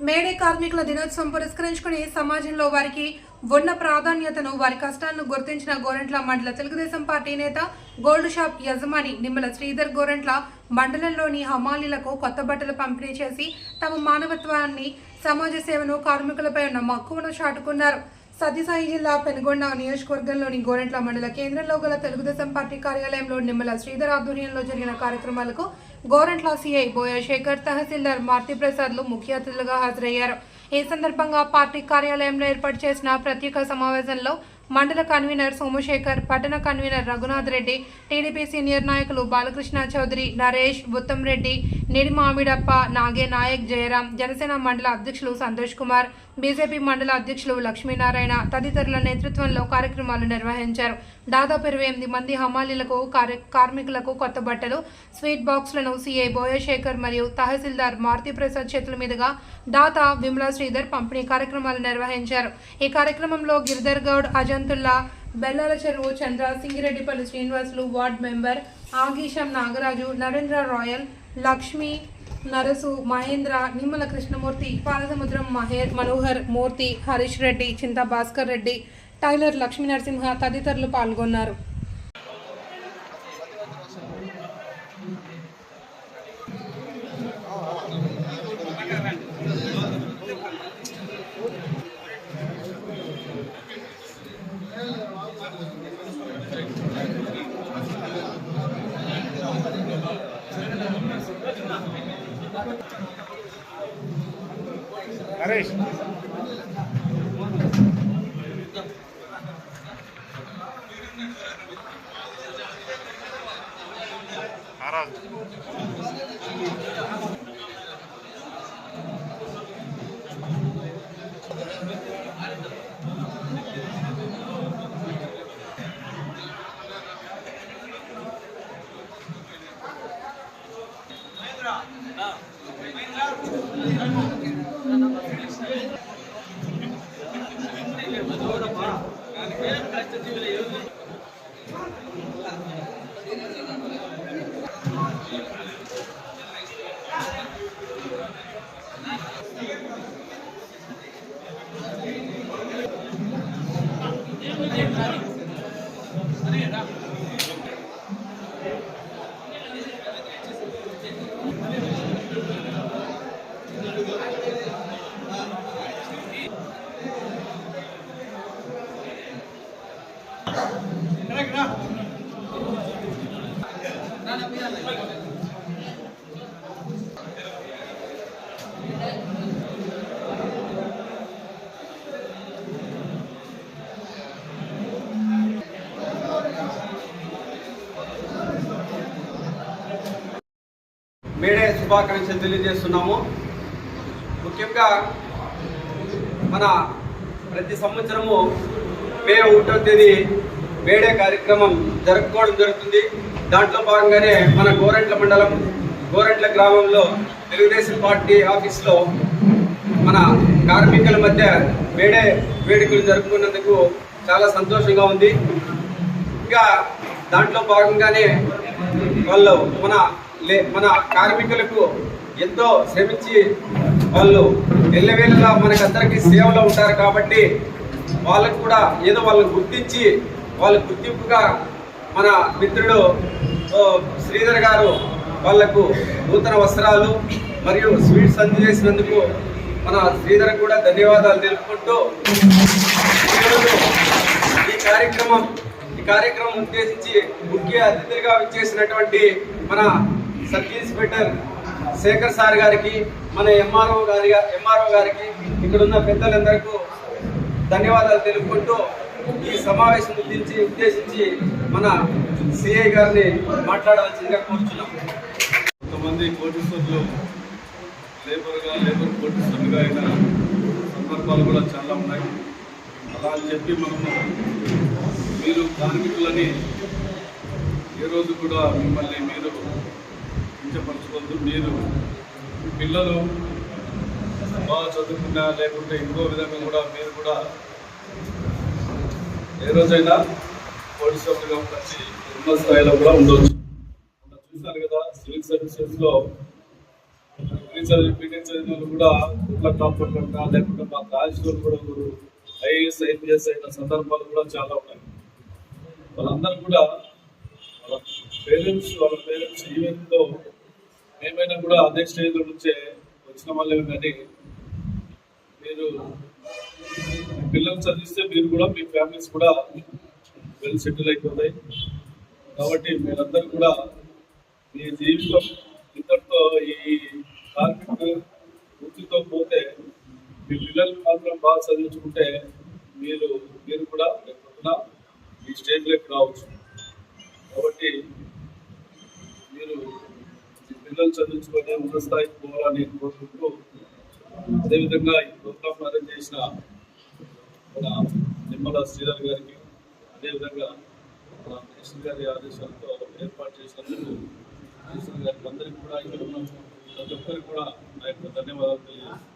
May Day కార్మికుల దినోత్సవం పురస్కరించుకుని సమాజంలో వారికి ఉన్న ప్రాధాన్యతను వారి కష్టాలను గుర్తించిన గోరెంట్ల మండల తెలుగుదేశం పార్టీ నేత గోల్డ్ షాప్ యజమాని నిమ్మల శ్రీధర్ గోరెంట్ల మండలంలోని హమాలీలకు కొత్త బట్టలు పంపిణీ చేసి తమ మానవత్వాన్ని సమాజ సేవను కార్మికులపై ఉన్న మక్కువను చాటుకున్నారు. సత్యసాయి జిల్లా పెనుగొండ నియోజకవర్గంలోని గోరెంట్ల మండల కేంద్రంలో గల తెలుగుదేశం పార్టీ కార్యాలయంలో నిమ్మల శ్రీధర్ ఆధ్వర్యంలో జరిగిన కార్యక్రమాలకు గోరెంట్ల సిఐ బోయశేఖర్ తహసీల్దార్ మార్తి ప్రసాద్లు ముఖ్య అతిథులుగా హాజరయ్యారు. ఈ సందర్భంగా పార్టీ కార్యాలయంలో ఏర్పాటు చేసిన ప్రత్యేక సమావేశంలో మండల కన్వీనర్ సోమశేఖర్ పట్టణ convener Raghunath Reddy TDP senior నాయకులు బాలకృష్ణ చౌదరి నరేష్ ఉత్తమ్ రెడ్డి నిడిమామిడప్ప నాగే నాయక్ జయరాం జనసేన మండల అధ్యక్షులు సంతోష్ కుమార్ బీజేపీ మండల అధ్యక్షులు లక్ష్మీనారాయణ తదితరుల నేతృత్వంలో కార్యక్రమాలు నిర్వహించారు. దాదాపు ఇరవై ఎనిమిది మంది హమాలీలకు కార్మికులకు కొత్త బట్టలు స్వీట్ బాక్సులను సీఐ బోయశేఖర్ మరియు తహసీల్దార్ మారుతి ప్రసాద్ చేతుల మీదుగా దాత విమలా శ్రీధర్ పంపిణీ కార్యక్రమాలు నిర్వహించారు. ఈ కార్యక్రమంలో Giridhar Goud Ajanthulla Bellala Cheruvu Chandra Singireddipalli Srinivasulu ward member Agisam Nagaraju Narendra Rayal Lakshmi Narasu Mahendra Nimmala Krishnamurthy Palasamudram Maher Manohar Murthy Harish Reddy Chinta Bhaskar Reddy tailor Lakshmi Narasimha తదితరులు పాల్గొన్నారు. నరేష్ నారాజు మేడే శుభాకాంక్షలు తెలియజేస్తున్నాము. ముఖ్యంగా మన ప్రతి సంవత్సరము మే ఒకటో తేదీ మేడే కార్యక్రమం జరుపుకోవడం జరుగుతుంది. దాంట్లో భాగంగానే మన గోరెంట్ల మండలం గోరెంట్ల గ్రామంలో తెలుగుదేశం పార్టీ ఆఫీస్లో మన కార్మికుల మధ్య మేడే వేడుకలు జరుపుకున్నందుకు చాలా సంతోషంగా ఉంది. ఇంకా దాంట్లో భాగంగానే వాళ్ళు మన లే మన కార్మికులకు ఎంతో శ్రమించి వాళ్ళు ఎల్లవేళలా మనకందరికీ సేవలో ఉంటారు కాబట్టి వాళ్ళకు కూడా ఏదో వాళ్ళని గుర్తించి వాళ్ళ గుర్తింపుగా మన మిత్రుడు శ్రీధర్ గారు వాళ్ళకు నూతన వస్త్రాలు మరియు స్వీట్స్ అందజేసినందుకు మన శ్రీధర్ కూడా ధన్యవాదాలు తెలుపుకుంటూ ఈ కార్యక్రమం ఈ కార్యక్రమం ఉద్దేశించి ముఖ్య అతిథిగా విచ్చేసినటువంటి మన సబ్ ఇన్స్పెక్టర్ శేఖర్ సార్ గారికి మన ఎంఆర్ఓ గారి ఎంఆర్ఓ గారికి ఇక్కడున్న పెద్దలందరికీ ధన్యవాదాలు తెలుపుకుంటూ ఈ సమావేశం ఉద్దేశించి ఉద్దేశించి మన సిఐ గారిని మాట్లాడవలసిందిగా కోరుచున్నాం. కొంతమంది కోటీశ్వరులు లేబర్గా లేబర్ కోటీశ్వరులుగా అయిన సందర్భాలు కూడా చాలా ఉన్నాయి. అలా అని చెప్పి మనము మీరు కార్మికులని ఏ రోజు కూడా మిమ్మల్ని మీరు కించపరచుకోవద్దు. మీరు పిల్లలు బాగా చదువుకున్నా లేకుంటే ఇంకో విధంగా కూడా మీరు కూడా ఏ రోజైనా కోటీశ్వరులుగా వచ్చి ఉన్నత స్థాయిలో కూడా ఉండవచ్చు చూశారు చూశాను కదా సివిల్ సర్వీసెస్లో డిగ్రీ చదివి చదివిన వాళ్ళు కూడా ఇట్లా కాపర్ కంట లేకుంటే మా కాలేజీలో కూడా ఐఏఎస్ ఐపీఎస్ అయిన సందర్భాలు కూడా చాలా ఉన్నాయి. వాళ్ళందరూ కూడా వాళ్ళ పేరెంట్స్ వాళ్ళ పేరెంట్స్ ఈవెంట్లో మేమైనా కూడా అదే స్టేజ్లో నుంచే వచ్చిన వాళ్ళే కానీ మీరు పిల్లలు చదివిస్తే మీరు కూడా మీ ఫ్యామిలీస్ కూడా వెల్ సెటిల్ అయిపోతాయి. కాబట్టి మీరందరూ కూడా మీ జీవితం ఇద్దరితో ఈ కార్మిక వృత్తితో పోతే మీ పిల్లలు మాత్రం బాగా చదివించుకుంటే మీరు మీరు కూడా రేపొద్దున ఈ స్టేజ్లోకి రావచ్చు. కాబట్టి మీరు మీ పిల్లలు చదివించుకొని ఉన్న స్థాయికి పోవాలని కోరుకుంటూ అదేవిధంగా ఈ ప్రోగ్రామ్ అరేంజ్ చేసిన మన నిమ్మల శ్రీధర్ గారికి అదేవిధంగా మన మినిస్టర్ గారి ఆదేశాలతో ఏర్పాటు చేసినందుకు మినిస్టర్ గారికి అందరికీ కూడా ఇక్కడ ఉన్న ప్రతి ఒక్కరికి కూడా నా యొక్క ధన్యవాదాలు తెలియజేస్తున్నాను.